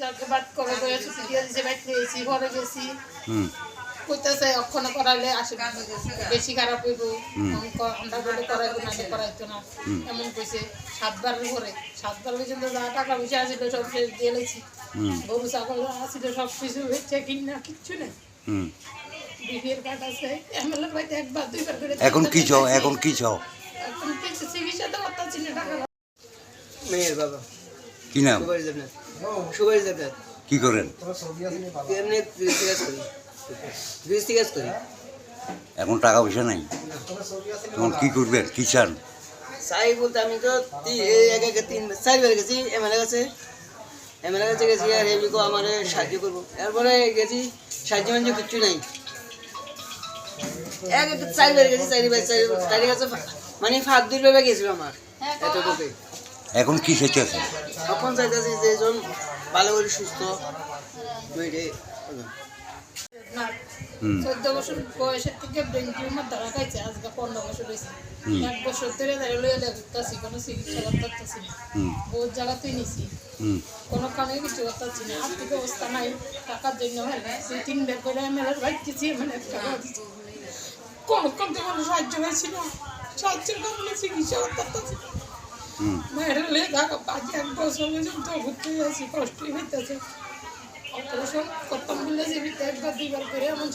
যাকে করে করে ছুটি দিয়ে দিছে বাইক নিয়েছি ঘরে গেছি। হুম। কইতেছে অক্ষণ করাইলে আসে বেশি খারাপ হইব। আমরা বলে করাইবো না করাইতো না। এমন কইছে সাতবারের পরে সাতবার পর্যন্ত যা টাকা পয়সা আছিল সব শেষ দিয়ে লেছি হুম। গরু ছাগল আছিল সব কিছু চেকিং না কিচ্ছু নেই। হুম। বিপিএল কার্ড আছে এমএলএ বাড়িতে একবার দুইবার করে এখন কি চাও এখন কি চাও? এখন কিছু চিকিৎসা তো করতেছি না টাকা মেয়ের বাবা। কি নাম? কি করেন? এমনি গৃহস্থী করি। গৃহস্থী করি। এখন টাকা পয়সা নাই? তখন কি করবেন? কি চান? চাই বলতে আমি তো তিন চারবার গেছি এমএলএ কাছে। এমএলএ কাছে গেছি আর এমনি আমার সাহায্য করব। এরপরে গেছি সাহায্য মাঞ্জ কিচ্ছু নাই। এক চারবার গেছি চারিবার চারি কাছে মানে ফাঁক দুইবার গেছিল আমার এতটুকুই। এখন কি চাইতেছে তখন চাইতেছি যে ভালো করে সুস্থ চোদ্দ বছর বয়সের থেকে ব্রেন টিউমার ধরা খাইছে আজকে পনেরো বছর হয়েছে এক বছর ধরে দাঁড়িয়ে লইয়া দেখতেছি কোনো চিকিৎসা করতেছি না। বহুত জায়গাতেই নিছি। হুম। কোনো কামে কিছু করতেছি না। আর্থিক অবস্থা নাই টাকার জন্য হয় না দুই তিন বের করে এমএলএর বাইক কিছু মানে দিচ্ছে কোনো কমতে কোনো সাহায্য হয়েছিল সাহায্যের কারণে চিকিৎসা মায়ের লেগে থাকা পাঁচ এক বছর পর্যন্ত ঘুরতে যাচ্ছি, কষ্টই হইতেছে। অপারেশন করতাম বলে যে একবার দুইবার করে এমন